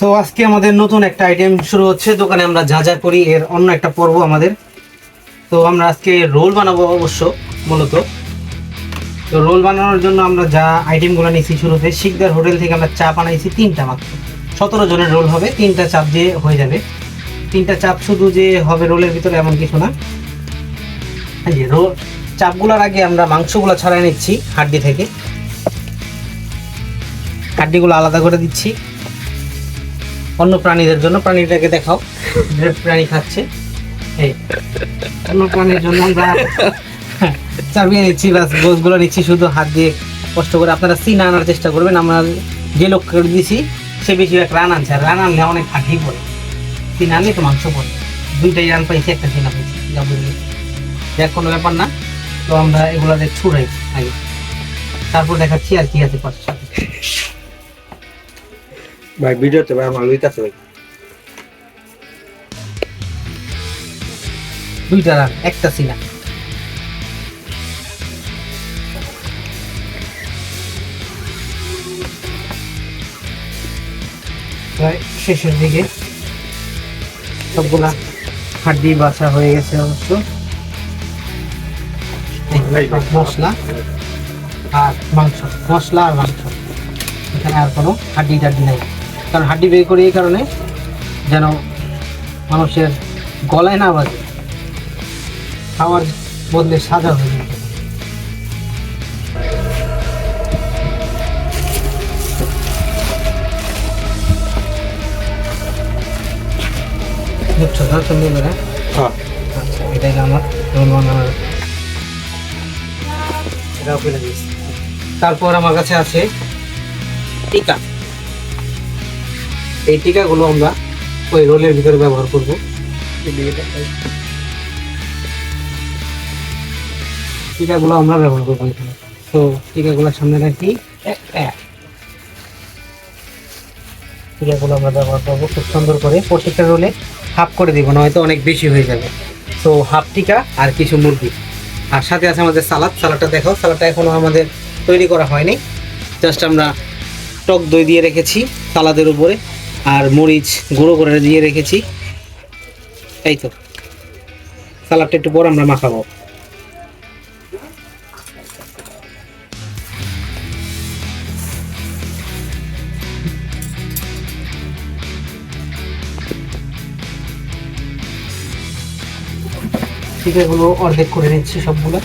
তো আজকে আমাদের নতুন একটা আইটেম শুরু হচ্ছে। দোকানে আমরা যা যা করি, এর অন্য একটা পর্ব আমাদের। তো আমরা আজকে রোল বানাবো অবশ্য, মূলত। তো রোল বানানোর জন্য আমরা যা আইটেমগুলো নিয়েছি শুরুতে, শিকদার হোটেল থেকে আমরা চা বানাইছি তিনটা মাত্র। সতেরো জনের রোল হবে, তিনটা চাপ দিয়ে হয়ে যাবে। তিনটা চাপ শুধু যে হবে রোলের ভিতরে এমন কিছু না। যে রোল চাপগুলোর আগে আমরা মাংসগুলো ছাড়াই নিচ্ছি, হাড্ডি থেকে। হাড্ডিগুলো আলাদা করে দিচ্ছি। অন্য প্রাণীদের জন্য, প্রাণীটাকে দেখাও। প্রাণী খাচ্ছে। অন্য প্রাণীর জন্য আমরা চাপিয়ে নিচ্ছি বাস গোসগুলো নিচ্ছি, শুধু হাত দিয়ে কষ্ট করে। আপনারা সিনা আনার চেষ্টা করবেন, আমরা যে লোককে দিছি, সে বেশিরভাগ রান আনছে। আর রান আনলে অনেক হাড্ডি পড়ে। সিনা আনলে তো মাংস পড়ে। দুইটাই রান পাইছি, একটা সিনা পাইছি যা বুঝলি কোনো ব্যাপার না। তো আমরা এগুলাতে ছুড়াই আগে। তারপর দেখাচ্ছি আর কি আছে পাঁচশো ভাই ভিডিওতে ভাই আমার লুইতাছে ভাই। দুইটা রান একটা সিনা। প্রায় শেষের দিকে সবগুলা হাড্ডি বাছা হয়ে গেছে অবশ্য। মশলা আর মাংস মশলা আর মাংস। এখানে আর কোনো হাড্ডি টাড্ডি নাই। কারণ হাড্ডি বের করি এই কারণে যেন মানুষের গলায় না বাজে। খাওয়ার বদলে সাজা হয়ে যায়। বুঝছ? না তুমি এবারে। হ্যাঁ। আচ্ছা এটাই আমার রোল বানানোর এটাও ফেলে দিয়েছি। তারপর আমার কাছে আছে টিকা। এই টিকাগুলো আমরা ওই রোলের ভিতরে ব্যবহার করব। টিকাগুলো আমরা ব্যবহার করব এখানে। তো টিকাগুলো সামনে রাখি। টিকাগুলো আমরা ব্যবহার করব খুব সুন্দর করে। প্রত্যেকটা রোলে হাফ করে দিব না হয়তো অনেক বেশি হয়ে যাবে। তো হাফ টিকা আর কিছু মুরগি। আর সাথে আছে আমাদের সালাদ। সালাদটা দেখো সালাদটা এখনও আমাদের তৈরি করা হয়নি। জাস্ট আমরা টক দই দিয়ে রেখেছি সালাদের উপরে। আর মরিচ গুঁড়ো করে দিয়ে রেখেছি। এই তো। সালাদটা একটু পর আমরা মাখাবো। টিকাগুলো অর্ধেক করে নিচ্ছি সবগুলো।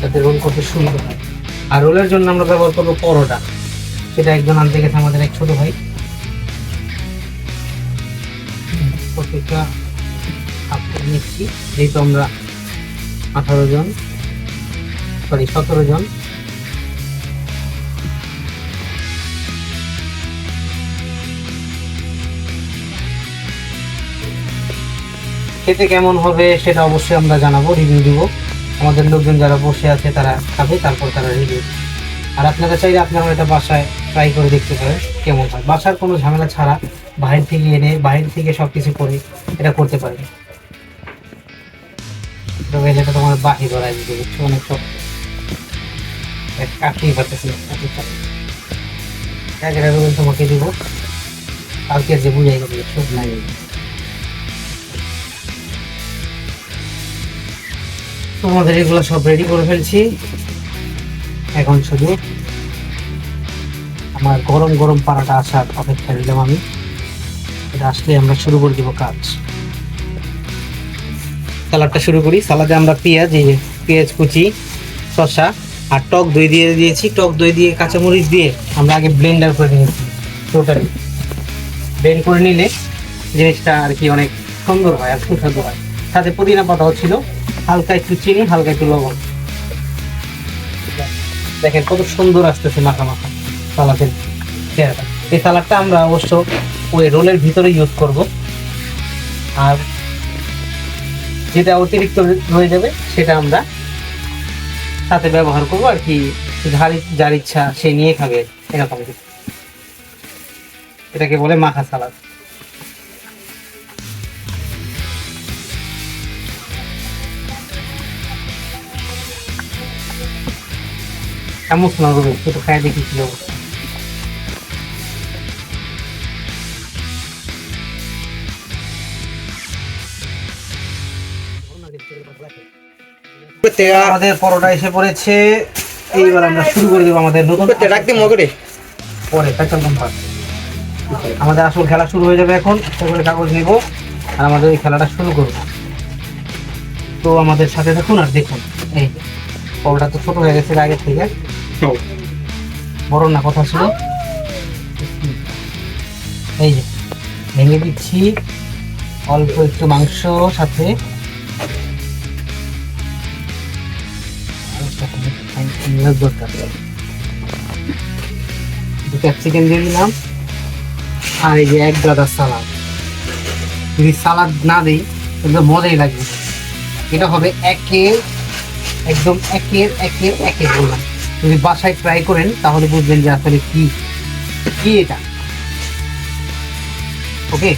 যাতে রোল করতে সুবিধা হয়। আর রোলের জন্য আমরা ব্যবহার করব পরোটা। সেটা একজন আনতে গেছে আমাদের এক ছোট ভাই। হাফ করে নিচ্ছি যেহেতু আমরা আঠারো জন সরি সতেরো জন। খেতে কেমন হবে সেটা অবশ্যই আমরা জানাব রিভিউ দিব। আমাদের লোকজন যারা বসে আছে তারা খাবে, তারপর তারা রিভিউ আর আপনারা চাইলে আপনারা এটা বাসায় ট্রাই করে দেখতে পারেন, কেমন হয়। বাসার কোনো ঝামেলা ছাড়া বাইরে থেকে এনে বাইরে থেকে সব কিছু করে এটা করতে পারেন তবে এটা তোমার বাহি ধরাই দিতে বুঝছ অনেক সব কাটতেই পারতেছি রোল তোমাকে দিব। কালকে যে বুঝাই দেবে সব নাই। তো আমাদের এগুলো সব রেডি করে ফেলছি। এখন শুধু আমার গরম গরম পাড়াটা আসার অপেক্ষা নিলাম আমি। আসলে আমরা শুরু করে দিব কাজ। সালাডটা শুরু করি। সালাদে আমরা পেঁয়াজ, এই পেঁয়াজ, কুচি, শসা আর টক দই দিয়ে দিয়েছি। টক দই দিয়ে কাঁচামরিচ দিয়ে আমরা আগে ব্লেন্ডার করে নিয়েছি টোটালি ব্লেন্ড করে নিলে জিনিসটা আর কি অনেক সুন্দর হয় আর সুস্বাদু হয়। সাথে পুদিনা পাতাও ছিল। হালকা একটু চিনি, হালকা একটু লবণ। দেখেন কত সুন্দর আসতেছে মাখা মাখা সালাদের চেহারাটা। এই সালাদটা আমরা অবশ্য ওই রোলের ভিতরে ইউজ করব। আর যেটা অতিরিক্ত রয়ে যাবে সেটা আমরা সাথে ব্যবহার করব আর কি, যার যার ইচ্ছা সে নিয়ে খাবে এরকম কিছু। এটাকে বলে মাখা সালাদ। কেমন শোনা একটু খাই দেখি কি অবস্থা। আমাদের পরোটা এসে পড়েছে। এইবার আমরা শুরু করে দেবো আমাদের নতুন রাখতে মগরে। পরে পেট্রোল পাম্প। আমাদের আসল খেলা শুরু হয়ে যাবে এখন। খবরের কাগজ নিব আর আমাদের এই খেলাটা শুরু করব। তো আমাদের সাথে দেখুন আর দেখুন। এই পরোটা তো ছোট হয়ে গেছে আগে থেকে। বড় না কথা ছিল। এই যে ভেঙে দিচ্ছি। অল্প একটু মাংস সাথে। ক্যাপসিকাম দিয়ে দিলাম। আর এই যে এক গাদা সালাদ। যদি সালাদ না দিই, তাহলে মজাই লাগবে এটা হবে একের একদম একের একের একের বললাম। যদি বাসায় ট্রাই করেন, তাহলে বুঝবেন যে আসলে কি কি এটা। ওকে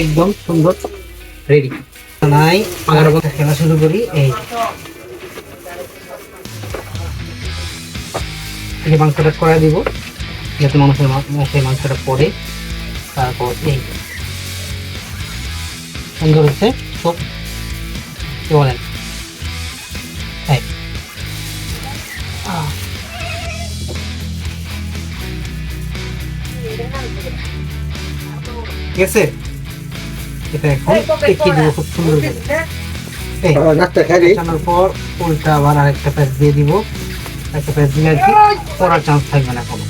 একদম সুন্দর রেডি নাই কথা খেলা শুরু করি, এই এই মাংসটা করে দিব। যাতে মানুষের মুখে মাংসটা পড়ে তারপর এই সুন্দর হচ্ছে সব কি বলেন? এটা এখন দেখিয়ে দিব খুব সুন্দর করে। এই। নাস্তা খাই পর উল্টা আবার আরেকটা প্যাচ দিয়ে দিব। একটা প্যাচ দিলে আর কি পড়ার চান্স থাকবে না কোনো।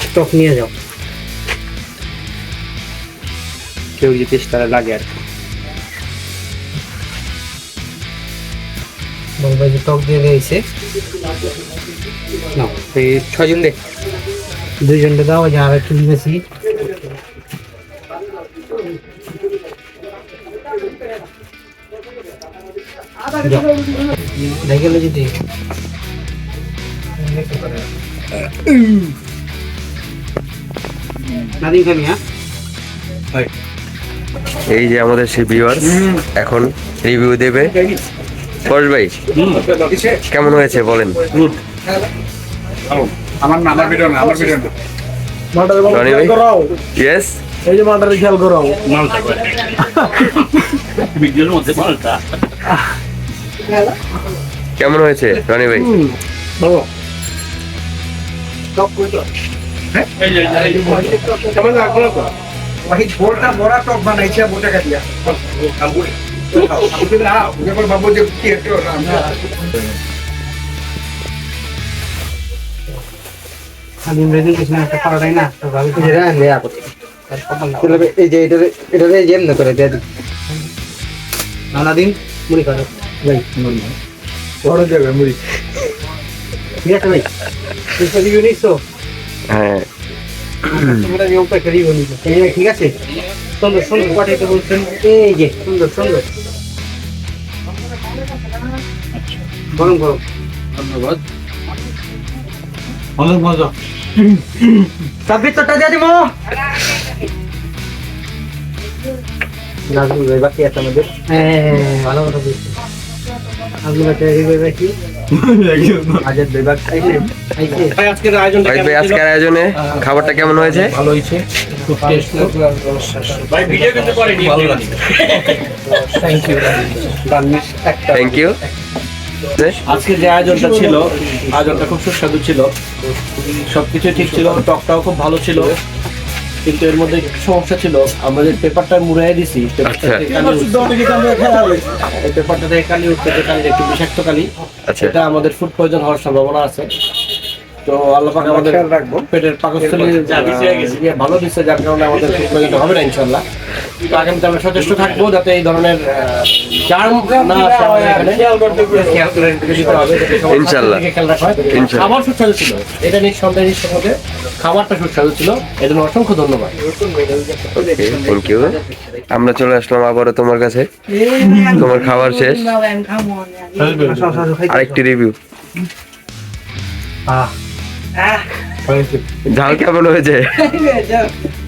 স্টক নিয়ে যাও কেউ যদি চেষ্টা লাগে আর কি। বলব যে টক দিয়ে দিয়েছে নাও এই ছয়জন দে দুইজনকে দাও যে আর একটু দিয়েছি দেখে লো যদি নাদিম হ্যাঁ? এই যে আমাদের সেই ভিউয়ার এখন রিভিউ দেবে। পরেশ ভাই কেমন হয়েছে বলেন? আমার না আমার ভিডিও না আমার ভিডিও না। রনি ভাই? ইয়েস এই যে মাটারে খেয়াল করো ভিডিওর মধ্যে মালটা কেমন হয়েছে রনি ভাই? এই যে এই যে কেমন লাগল তো? ভাই বোলটা বড়া টক বানাইছে মোটা কাটিয়া বাবু যে কি একটু নাদিম রেডি কিছু না একটা পারাটাই না তো ভাবি তো এটা নে আপত তার কথা না। তাহলে এই যে এটা এটা করে দে মুড়ি ভাই বড় যাবে মুড়ি। তো হ্যাঁ। তোমরা নিয়ম করে রিভিউ নিছো এই যে ঠিক আছে? সুন্দর সুন্দর পাঠাইতে বলছেন। এই যে সুন্দর সুন্দর। গরম গরম। ধন্যবাদ। অনেক মজা। সাবিত তোটা দিয়ে নাজমুল ভাই বাকি আছে আমাদের? হ্যাঁ ভালো কথা বলছো। আজকের আয়োজনে খাবারটা কেমন হয়েছে? ভালো হয়েছে। থ্যাংক ইউ আজকে যে আয়োজনটা ছিল আয়োজনটা খুব সুস্বাদু ছিল। সবকিছু ঠিক ছিল টকটাও খুব ভালো ছিল। কিন্তু এর মধ্যে একটু সমস্যা ছিল আমাদের পেপারটা মুড়াই দিছি পেপারটা আচ্ছা। থেকে কালি উঠতে যে কালি একটু বিষাক্ত কালি আচ্ছা এটা আমাদের ফুড পয়জন হওয়ার সম্ভাবনা আছে তো আল্লাহ পাক আমাদের খেয়াল রাখব। পেটের পাকস্থলী ইয়ে ভালো দিচ্ছে যার কারণে আমাদের ফুড পয়জন হবে না ইনশাল্লাহ তো আগামীতে আমরা সচেষ্ট থাকব যাতে এই ধরনের না ইনশাল্লাহ। খাবার সুস্বাদু ছিল এটা নিয়ে সন্দেহ খাবারটা সুস্বাদু ছিল। এই জন্য অসংখ্য ধন্যবাদ। থ্যাংক ইউ আমরা চলে আসলাম আবারও তোমার কাছে। তোমার খাবার শেষ। আরেকটি রিভিউ ঝাল কেমন হয়েছে।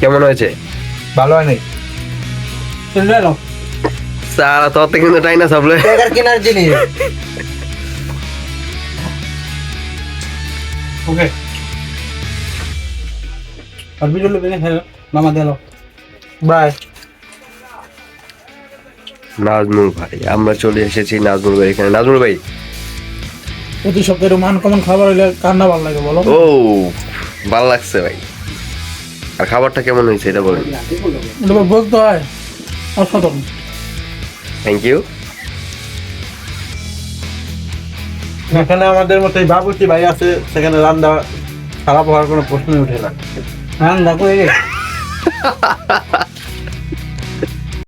কেমন হয়েছে? ভালো হয় নাই। সারা তোর থেকে কিন্তু টাইনা সাবলে টাকার কেনার জিনিস। ওকে। আর বিজুলি বেনে খেলো মামা দিলো। বাই নাজমুল ভাই আমরা চলে এসেছি নাজমুল ভাই এখানে। নাজমুল ভাই। প্রতি সপ্তাহে মান কমন খাবার হইলে কার না ভালো লাগে বলো? ও ভালো লাগছে ভাই। আর খাবারটা কেমন হয়েছে এটা বলেন। বলতে হয়। অসাধারণ। থ্যাংক ইউ এখানে আমাদের মতো এই বাবুর্চি ভাই আছে সেখানে রান্না খারাপ হওয়ার কোনো প্রশ্নই উঠে না। রান্না করে